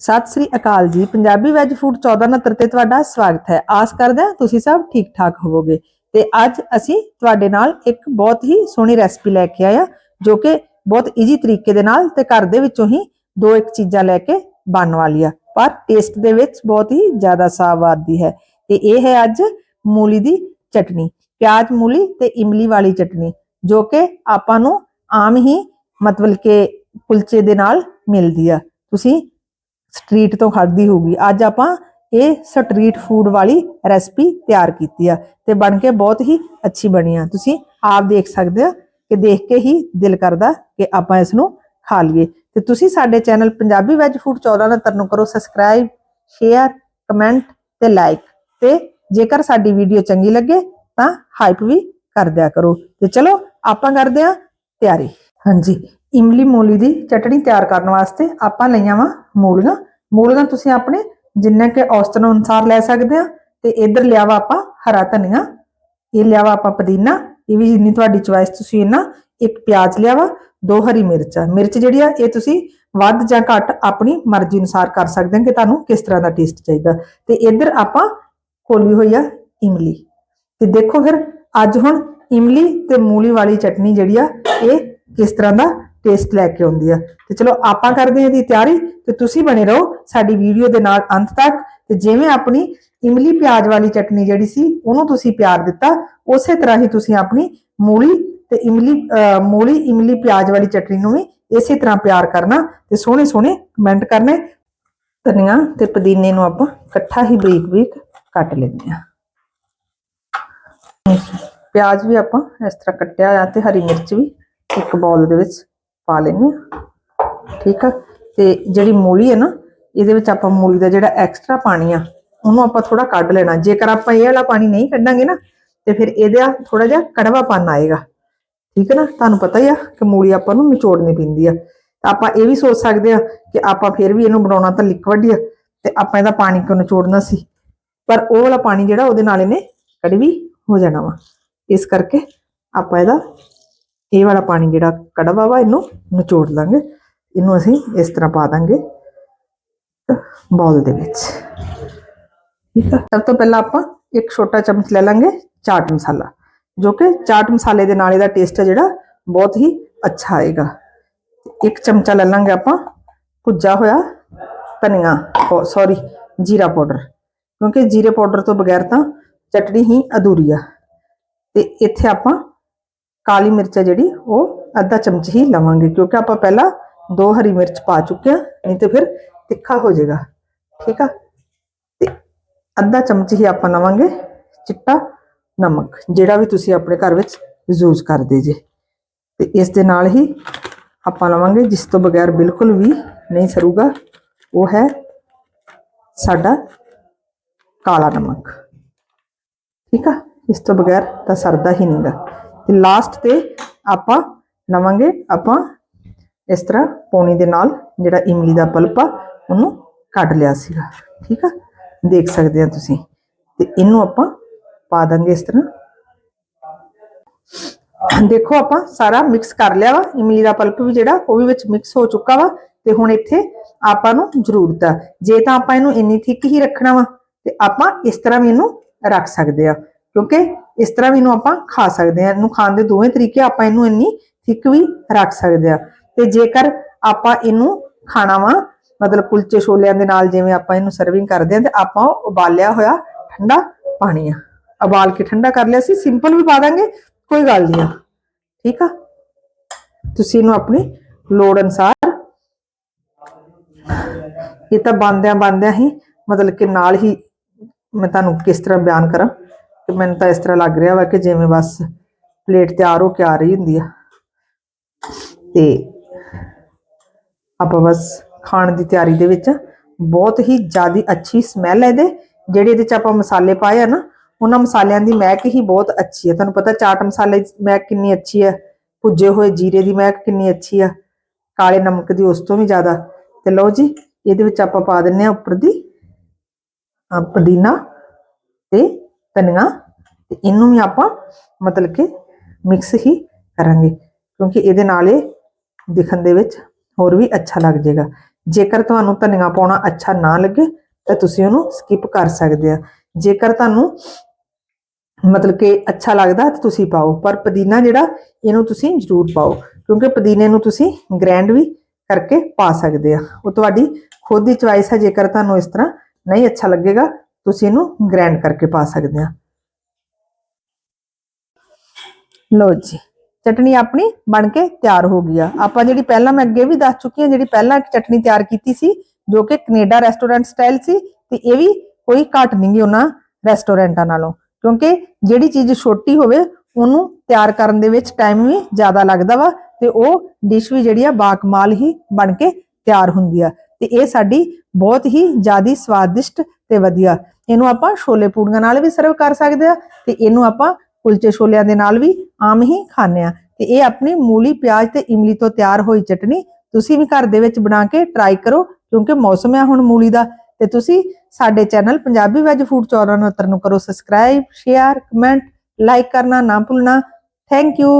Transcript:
ਸਤਿ ਸ੍ਰੀ ਅਕਾਲ ਜੀ। Punjabi veg food 1469 ਤੇ ਤੁਹਾਡਾ ਸਵਾਗਤ ਹੈ। ਆਸ ਕਰਦੇ ਤੁਸੀਂ ਸਭ ਠੀਕ ਠਾਕ ਹੋਵੋਗੇ। ਤੇ ਅੱਜ ਅਸੀਂ ਤੁਹਾਡੇ ਨਾਲ ਇੱਕ ਬਹੁਤ ਹੀ ਸੋਹਣੀ ਰੈਸਪੀ ਲੈ ਕੇ ਆਇਆ ਜੋ ਕਿ ਬਹੁਤ ਈਜ਼ੀ ਤਰੀਕੇ ਦੇ ਨਾਲ ਤੇ ਘਰ ਦੇ ਵਿੱਚੋਂ ਹੀ ਦੋ ਇੱਕ ਚੀਜ਼ਾਂ ਲੈ ਕੇ ਬਣਨ ਵਾਲੀ ਆ। ਪਰ ਟੇਸਟ ਦੇ ਵਿੱਚ ਬਹੁਤ ਹੀ ਜ਼ਿਆਦਾ ਸਵਾਦ ਦੀ ਹੈ। ਤੇ ਇਹ ਹੈ ਅੱਜ ਮੂਲੀ ਦੀ ਚਟਨੀ, ਪਿਆਜ਼ ਮੂਲੀ ਤੇ ਇਮਲੀ ਵਾਲੀ ਚਟਨੀ, ਜੋ ਕਿ ਆਪਾਂ ਨੂੰ ਆਮ ਹੀ ਮਤਲਬ ਕਿ ਕੁਲਚੇ ਦੇ ਨਾਲ ਮਿਲਦੀ ਆ। ਤੁਸੀਂ ਸਟਰੀਟ ਤੋਂ ਖਾਧੀ ਹੋਊਗੀ। ਅੱਜ ਆਪਾਂ ਇਹ ਸਟਰੀਟ ਫੂਡ ਵਾਲੀ ਰੈਸਪੀ ਤਿਆਰ ਕੀਤੀ ਆ ਤੇ ਬਣ ਕੇ ਬਹੁਤ ਹੀ ਅੱਛੀ ਬਣੀ ਆ। ਤੁਸੀਂ ਆਪ ਦੇਖ ਸਕਦੇ ਹੋ ਕਿ ਦੇਖ ਕੇ ਹੀ ਦਿਲ ਕਰਦਾ ਕਿ ਆਪਾਂ ਇਸ ਨੂੰ ਖਾ ਲਈਏ। ਤੇ ਤੁਸੀਂ ਸਾਡੇ ਚੈਨਲ ਪੰਜਾਬੀ ਵੈਜ ਫੂਡ 1469 ਨੂੰ ਕਰੋ ਸਬਸਕ੍ਰਾਈਬ ਸ਼ੇਅਰ ਕਮੈਂਟ ਤੇ ਲਾਈਕ ਤੇ ਜੇਕਰ ਸਾਡੀ ਵੀਡੀਓ ਚੰਗੀ ਲੱਗੇ ਤਾਂ ਹਾਈਪ ਵੀ ਕਰ ਦਿਆ ਕਰੋ। ਤੇ ਚਲੋ ਆਪਾਂ ਕਰਦੇ ਆ ਤਿਆਰੀ। ਹਾਂਜੀ, ਇਮਲੀ ਮੂਲੀ ਦੀ ਚਟਣੀ ਤਿਆਰ ਕਰਨ ਵਾਸਤੇ ਆਪਾਂ ਲਈਆਂ ਵਾ ਮੂਲੀਆਂ। ਮੂਲੀਆਂ ਤੁਸੀਂ ਆਪਣੇ ਜਿੰਨੇ ਕਿ ਔਸਤਨ ਅਨੁਸਾਰ ਲੈ ਸਕਦੇ ਆ ਤੇ ਇੱਧਰ ਲਿਆ ਵਾ ਆਪਾਂ ਹਰਾ ਧਨੀਆ, ਇਹ ਲਿਆ ਵਾ ਆਪਾਂ ਪੁਦੀਨਾ, ਇਹ ਵੀ ਜਿੰਨੀ ਤੁਹਾਡੀ ਚੁਆਇਸ ਤੁਸੀਂ ਇਹਨਾਂ, ਇੱਕ ਪਿਆਜ਼ ਲਿਆ ਵਾ, ਦੋ ਹਰੀ ਮਿਰਚਾਂ। ਮਿਰਚ ਜਿਹੜੀ ਆ, ਇਹ ਤੁਸੀਂ ਵੱਧ ਜਾਂ ਘੱਟ ਆਪਣੀ ਮਰਜ਼ੀ ਅਨੁਸਾਰ ਕਰ ਸਕਦੇ ਹੋ ਕਿ ਤੁਹਾਨੂੰ ਕਿਸ ਤਰ੍ਹਾਂ ਦਾ ਟੇਸਟ ਚਾਹੀਦਾ। ਤੇ ਇੱਧਰ ਆਪਾਂ ਖੋਲੀ ਹੋਈ ਆ ਇਮਲੀ। ਤੇ ਦੇਖੋ ਫਿਰ, ਅੱਜ ਹੁਣ ਇਮਲੀ ਤੇ ਮੂਲੀ ਵਾਲੀ ਚਟਨੀ ਜਿਹੜੀ ਆ, ਇਹ ਕਿਸ ਤਰ੍ਹਾਂ ਦਾ ਟੇਸਟ ਲੈ ਕੇ ਆਉਂਦੀ ਆ। ਤੇ ਚਲੋ ਆਪਾਂ ਕਰਦੇ ਹਾਂ ਇਹਦੀ ਤਿਆਰੀ, ਤੇ ਤੁਸੀਂ ਬਣੇ ਰਹੋ ਸਾਡੀ ਵੀਡੀਓ ਦੇ ਨਾਲ ਅੰਤ ਤੱਕ। ਤੇ ਜਿਵੇਂ ਆਪਣੀ ਇਮਲੀ ਪਿਆਜ਼ ਵਾਲੀ ਚਟਨੀ ਜਿਹੜੀ ਸੀ, ਉਹਨੂੰ ਤੁਸੀਂ ਪਿਆਰ ਦਿੱਤਾ, ਉਸੇ ਤਰ੍ਹਾਂ ਹੀ ਤੁਸੀਂ ਆਪਣੀ ਮੂਲੀ ਤੇ ਇਮਲੀ ਮੂਲੀ ਇਮਲੀ ਪਿਆਜ਼ ਵਾਲੀ ਚਟਨੀ ਨੂੰ ਵੀ ਇਸੇ ਤਰ੍ਹਾਂ ਪਿਆਰ ਕਰਨਾ ਤੇ ਸੋਹਣੇ ਸੋਹਣੇ ਕਮੈਂਟ ਕਰਨੇ। ਧਨੀਆ ਤੇ ਪੁਦੀਨੇ ਨੂੰ ਆਪਾਂ ਇਕੱਠਾ ਹੀ ਬਰੀਕ ਬਰੀਕ ਕੱਟ ਲੈਂਦੇ ਆ ਪਿਆਜ਼ ਵੀ ਆਪਾਂ ਇਸ ਤਰ੍ਹਾਂ ਕੱਟਿਆ ਆ ਤੇ ਹਰੀ ਮਿਰਚ ਵੀ ਇੱਕ ਬਾਉਲ ਦੇ ਵਿੱਚ ਪਾ ਲੈਂਦੇ ਆ ਠੀਕ ਆ? ਤੇ ਜਿਹੜੀ ਮੂਲੀ ਹੈ ਨਾ, ਇਹਦੇ ਵਿੱਚ ਆਪਾਂ ਮੂਲੀ ਦਾ ਜਿਹੜਾ ਐਕਸਟਰਾ ਪਾਣੀ ਆ, ਉਹਨੂੰ ਆਪਾਂ ਥੋੜਾ ਕੱਢ ਲੈਣਾ। ਜੇਕਰ ਆਪਾਂ ਇਹ ਵਾਲਾ ਪਾਣੀ ਨਹੀਂ ਕੱਢਾਂਗੇ ਨਾ, ਤੇ ਫਿਰ ਇਹਦਾ ਥੋੜਾ ਜਿਹਾ ਕੜਵਾਪਨ ਆਏਗਾ। ਠੀਕ ਹੈ ਨਾ? ਤੁਹਾਨੂੰ ਪਤਾ ਹੀ ਆ ਕਿ ਮੂਲੀ ਆਪਾਂ ਨੂੰ ਨਿਚੋੜਨੀ ਪੈਂਦੀ ਆ। ਤਾਂ ਆਪਾਂ ਇਹ ਵੀ ਸੋਚ ਸਕਦੇ ਆ ਕਿ ਆਪਾਂ ਫਿਰ ਵੀ ਇਹਨੂੰ ਬਣਾਉਣਾ ਤਾਂ ਲਿਕਵਿਡ ਹੀ ਆ, ਤੇ ਆਪਾਂ ਇਹਦਾ ਪਾਣੀ ਕਿਉਂ ਨਿਚੋੜਨਾ ਸੀ? ਪਰ ਉਹ ਵਾਲਾ ਪਾਣੀ ਜਿਹੜਾ ਉਹਦੇ ਨਾਲ ਇਹਨੇ ਕੜਵੀ ਹੋ ਜਾਣਾ ਵਾ। ਇਸ ਕਰਕੇ ਆਪਾਂ ਇਹਦਾ ਇਹ ਵਾਲਾ ਪਾਣੀ ਜਿਹੜਾ ਕੜਵਾ ਵਾ, ਇਹਨੂੰ ਨਿਚੋੜ ਲਾਂਗੇ। ਇਹਨੂੰ ਅਸੀਂ ਇਸ ਤਰ੍ਹਾਂ ਪਾ ਦਾਂਗੇ ਬਾਉਲ ਦੇ ਵਿੱਚ। ਠੀਕ ਆ? ਸਭ ਤੋਂ ਪਹਿਲਾਂ ਆਪਾਂ ਇੱਕ ਛੋਟਾ ਚਮਚ ਲੈ ਲਾਂਗੇ ਚਾਟ ਮਸਾਲਾ, ਜੋ ਕਿ ਚਾਟ ਮਸਾਲੇ ਦੇ ਨਾਲ ਇਹਦਾ ਟੇਸਟ ਹੈ ਜਿਹੜਾ ਬਹੁਤ ਹੀ ਅੱਛਾ ਆਏਗਾ। ਇੱਕ ਚਮਚਾ ਲੈ ਲਾਂਗੇ ਆਪਾਂ ਭੁੱਜਾ ਹੋਇਆ ਧਨੀਆ ਸੌਰੀ ਜੀਰਾ ਪਾਊਡਰ, ਕਿਉਂਕਿ ਜੀਰੇ ਪਾਊਡਰ ਤੋਂ ਬਗੈਰ ਤਾਂ ਚਟਣੀ ਹੀ ਅਧੂਰੀ ਆ। ਤੇ ਇੱਥੇ ਆਪਾਂ ਕਾਲੀ ਮਿਰਚ ਹੈ ਜਿਹੜੀ, ਉਹ ਅੱਧਾ ਚਮਚ ਹੀ ਲਵਾਂਗੇ, ਕਿਉਂਕਿ ਆਪਾਂ ਪਹਿਲਾਂ ਦੋ ਹਰੀ ਮਿਰਚ ਪਾ ਚੁੱਕੇ ਆ ਨਹੀਂ ਤੇ ਫਿਰ ਤਿੱਖਾ ਹੋ ਜਾਏਗਾ। ਠੀਕ ਆ? ਤੇ ਅੱਧਾ ਚਮਚ ਹੀ ਆਪਾਂ ਲਵਾਂਗੇ ਚਿੱਟਾ ਨਮਕ, ਜਿਹੜਾ ਵੀ ਤੁਸੀਂ ਆਪਣੇ ਘਰ ਵਿੱਚ ਯੂਜ਼ ਕਰਦੇ ਜੇ। ਤੇ ਇਸ ਦੇ ਨਾਲ ਹੀ ਆਪਾਂ ਲਵਾਂਗੇ, ਜਿਸ ਤੋਂ ਬਗੈਰ ਬਿਲਕੁਲ ਵੀ ਨਹੀਂ ਸਰੂਗਾ, ਉਹ ਹੈ ਸਾਡਾ ਕਾਲਾ ਨਮਕ। ਠੀਕ ਆ? ਇਸ ਤੋਂ ਬਗੈਰ ਤਾਂ ਸਰਦਾ ਹੀ ਨਹੀਂਗਾ। ਤੇ ਲਾਸਟ ਤੇ ਆਪਾਂ ਲਵਾਂਗੇ ਆਪਾਂ ਇਸ ਤਰ੍ਹਾਂ ਪੌਣੀ ਦੇ ਨਾਲ ਜਿਹੜਾ ਇਮਲੀ ਦਾ ਪਲਪ ਆ, ਉਹਨੂੰ ਕੱਢ ਲਿਆ ਸੀਗਾ। ਠੀਕ ਆ? ਦੇਖ ਸਕਦੇ ਆ ਤੁਸੀਂ। ਤੇ ਇਹਨੂੰ ਆਪਾਂ ਪਾ ਦਾਂਗੇ ਇਸ ਤਰ੍ਹਾਂ। ਦੇਖੋ ਆਪਾਂ ਸਾਰਾ ਮਿਕਸ ਕਰ ਲਿਆ ਵਾ। ਇਮਲੀ ਦਾ ਪਲਪ ਵੀ ਜਿਹੜਾ, ਉਹ ਵੀ ਵਿੱਚ ਮਿਕਸ ਹੋ ਚੁੱਕਾ ਵਾ। ਤੇ ਹੁਣ ਇੱਥੇ ਆਪਾਂ ਨੂੰ ਜ਼ਰੂਰਤ ਆ। ਜੇ ਤਾਂ ਆਪਾਂ ਇਹਨੂੰ ਇੰਨੀ ਥਿੱਕ ਹੀ ਰੱਖਣਾ ਵਾ, ਤੇ ਆਪਾਂ ਇਸ ਤਰ੍ਹਾਂ ਵੀ ਇਹਨੂੰ ਰੱਖ ਸਕਦੇ ਆ। ਕਿਉਂਕਿ ਇਸ ਤਰ੍ਹਾਂ ਵੀ ਇਹਨੂੰ ਆਪਾਂ ਖਾ ਸਕਦੇ ਆ ਇਹਨੂੰ ਖਾਣ ਦੇ ਦੋਵੇਂ ਤਰੀਕੇ ਆਪਾਂ ਇਹਨੂੰ ਇੰਨੀ ਥਿੱਕ ਵੀ ਰੱਖ ਸਕਦੇ ਆ ਤੇ ਜੇਕਰ ਆਪਾਂ ਇਹਨੂੰ ਖਾਣਾ ਵਾ, ਮਤਲਬ ਕੁਲਚੇ ਛੋਲਿਆਂ ਦੇ ਨਾਲ ਜਿਵੇਂ ਆਪਾਂ ਇਹਨੂੰ ਸਰਵਿੰਗ ਕਰਦੇ ਆ ਤੇ ਆਪਾਂ ਉਹ ਉਬਾਲਿਆ ਹੋਇਆ ਠੰਡਾ ਪਾਣੀ ਆ। ਉਬਾਲ ਕੇ ਠੰਡਾ ਕਰ ਲਿਆ ਸੀ। ਸਿੰਪਲ ਵੀ ਪਾ ਦਾਂਗੇ, ਕੋਈ ਗੱਲ ਨਹੀਂ ਆ। ਠੀਕ ਆ? ਤੁਸੀਂ ਇਹਨੂੰ ਆਪਣੀ ਲੋੜ ਅਨਸਾਰ ਇਹ ਤਾਂ ਬੰਦਿਆਂ ਬੰਦਿਆਂ ਹੀ ਮਤਲਬ ਕਿ ਨਾਲ ਹੀ ਮੈਂ ਤੁਹਾਨੂੰ ਕਿਸ ਤਰ੍ਹਾਂ ਬਿਆਨ ਕਰਾਂ। ਕਿ ਮੈਨੂੰ ਤਾਂ ਇਸ ਤਰ੍ਹਾਂ ਲੱਗ ਰਿਹਾ ਵਾ ਕਿ ਜਿਵੇਂ ਬਸ ਪਲੇਟ ਤਿਆਰ ਹੋ ਕੇ ਆ ਰਹੀ ਹੁੰਦੀ ਆ। ਤੇ ਆਪਾਂ ਬਸ ਖਾਣ ਦੀ ਤਿਆਰੀ ਦੇ ਵਿੱਚ ਬਹੁਤ ਹੀ ਜ਼ਿਆਦਾ ਅੱਛੀ ਸਮੈਲ ਹੈ ਇਹਦੇ। ਜਿਹੜੇ ਇਹਦੇ ਚ ਆਪਾਂ ਮਸਾਲੇ ਪਾਏ ਆ ਨਾ, ਉਹਨਾਂ ਮਸਾਲਿਆਂ ਦੀ ਮਹਿਕ ਹੀ ਬਹੁਤ ਅੱਛੀ ਹੈ ਤੁਹਾਨੂੰ ਪਤਾ ਚਾਟ ਮਸਾਲੇ ਦੀ ਮਹਿਕ ਕਿੰਨੀ ਅੱਛੀ ਹੈ ਭੁੱਜੇ ਹੋਏ ਜੀਰੇ ਦੀ ਮਹਿਕ ਕਿੰਨੀ ਅੱਛੀ ਆ, ਕਾਲੇ ਨਮਕ ਦੀ ਉਸ ਤੋਂ ਵੀ ਜ਼ਿਆਦਾ। ਤੇ ਲਓ ਜੀ, ਇਹਦੇ ਵਿੱਚ ਆਪਾਂ ਪਾ ਦਿੰਨੇ ਆ ਉੱਪਰ ਦੀ ਪੁਦੀਨਾ ਤੇ ਧਨੀਆ ਤੇ ਇਹਨੂੰ ਵੀ ਆਪਾਂ ਮਤਲਬ ਕਿ ਮਿਕਸ ਹੀ ਕਰਾਂਗੇ। ਕਿਉਂਕਿ ਇਹਦੇ ਨਾਲ ਇਹ ਦਿਖਣ ਦੇ ਵਿੱਚ ਹੋਰ ਵੀ ਅੱਛਾ ਲੱਗ ਜਾਏਗਾ। ਜੇਕਰ ਤੁਹਾਨੂੰ ਧਨੀਆ ਪਾਉਣਾ ਅੱਛਾ ਨਾ ਲੱਗੇ, ਤਾਂ ਤੁਸੀਂ ਉਹਨੂੰ ਸਕਿਪ ਕਰ ਸਕਦੇ ਆ। ਜੇਕਰ ਤੁਹਾਨੂੰ ਮਤਲਬ ਕਿ ਅੱਛਾ ਲੱਗਦਾ, ਤਾਂ ਤੁਸੀਂ ਪਾਓ। ਪਰ ਪੁਦੀਨਾ ਜਿਹੜਾ, ਇਹਨੂੰ ਤੁਸੀਂ ਜ਼ਰੂਰ ਪਾਓ। ਕਿਉਂਕਿ ਪੁਦੀਨੇ ਨੂੰ ਤੁਸੀਂ ਗ੍ਰੈਂਡ ਵੀ ਕਰਕੇ ਪਾ ਸਕਦੇ ਆ। ਉਹ ਤੁਹਾਡੀ ਖੁਦ ਦੀ ਚੁਆਇਸ ਹੈ। ਜੇਕਰ ਤੁਹਾਨੂੰ ਇਸ ਤਰ੍ਹਾਂ ਨਹੀਂ ਅੱਛਾ ਲੱਗੇਗਾ ਤੁਸੀਂ ਇਹਨੂੰ ਗ੍ਰੈਂਡ ਕਰਕੇ ਪਾ ਸਕਦੇ ਆ। ਲੋ ਜੀ ਚਟਨੀ ਆਪਣੀ ਬਣ ਕੇ ਤਿਆਰ ਹੋ ਗਈ ਆ। ਆਪਾਂ ਜਿਹੜੀ ਪਹਿਲਾਂ ਮੈਂ ਅੱਗੇ ਵੀ ਦੱਸ ਚੁੱਕੀ ਹਾਂ, ਜਿਹੜੀ ਪਹਿਲਾਂ ਇੱਕ ਚਟਨੀ ਤਿਆਰ ਕੀਤੀ ਸੀ, ਜੋ ਕਿ ਕੈਨੇਡਾ ਰੈਸਟੋਰੈਂਟ ਸਟਾਈਲ ਸੀ, ਤੇ ਇਹ ਵੀ ਕੋਈ ਘੱਟ ਨਹੀਂ ਗੀ ਉਹਨਾਂ ਰੈਸਟੋਰੈਂਟਾਂ ਨਾਲੋਂ। ਕਿਉਂਕਿ ਜਿਹੜੀ ਚੀਜ਼ ਛੋਟੀ ਹੋਵੇ, ਉਹਨੂੰ ਤਿਆਰ ਕਰਨ ਦੇ ਵਿੱਚ ਟਾਈਮ ਵੀ ਜ਼ਿਆਦਾ ਲੱਗਦਾ ਵਾ, ਤੇ ਉਹ ਡਿਸ਼ ਵੀ ਜਿਹੜੀ ਆ ਬਾਕਮਾਲ ਹੀ ਬਣ ਕੇ ਤਿਆਰ ਹੁੰਦੀ ਆ। ਤੇ ਇਹ ਸਾਡੀ ਬਹੁਤ ਹੀ ਜ਼ਿਆਦੀ ਸਵਾਦਿਸ਼ਟ ਤੇ ਵਧੀਆ। ਇਹਨੂੰ ਆਪਾਂ ਛੋਲੇ ਪੂੜੀਆਂ ਨਾਲ ਵੀ ਸਰਵ ਕਰ ਸਕਦੇ ਆ ਤੇ ਇਹਨੂੰ ਆਪਾਂ ਕੁਲਚੇ ਛੋਲਿਆਂ ਦੇ ਨਾਲ ਵੀ ਆਮ ਹੀ ਖਾਂਦੇ ਆ ਤੇ ਇਹ ਆਪਣੀ ਮੂਲੀ ਪਿਆਜ਼ ਤੇ ਇਮਲੀ ਤੋਂ ਤਿਆਰ ਹੋਈ ਚਟਨੀ ਤੁਸੀਂ ਵੀ ਘਰ ਦੇ ਵਿੱਚ ਬਣਾ ਕੇ ਟਰਾਈ ਕਰੋ ਕਿਉਂਕਿ ਮੌਸਮ ਹੈ ਹੁਣ ਮੂਲੀ ਦਾ ਤੇ ਤੁਸੀਂ ਸਾਡੇ ਚੈਨਲ ਪੰਜਾਬੀ ਵੈਜ ਫੂਡ 94 ਨੂੰ ਕਰੋ। ਸਬਸਕ੍ਰਾਈਬ ਸ਼ੇਅਰ ਕਮੈਂਟ ਲਾਈਕ ਕਰਨਾ ਨਾ ਭੁੱਲਣਾ। Thank you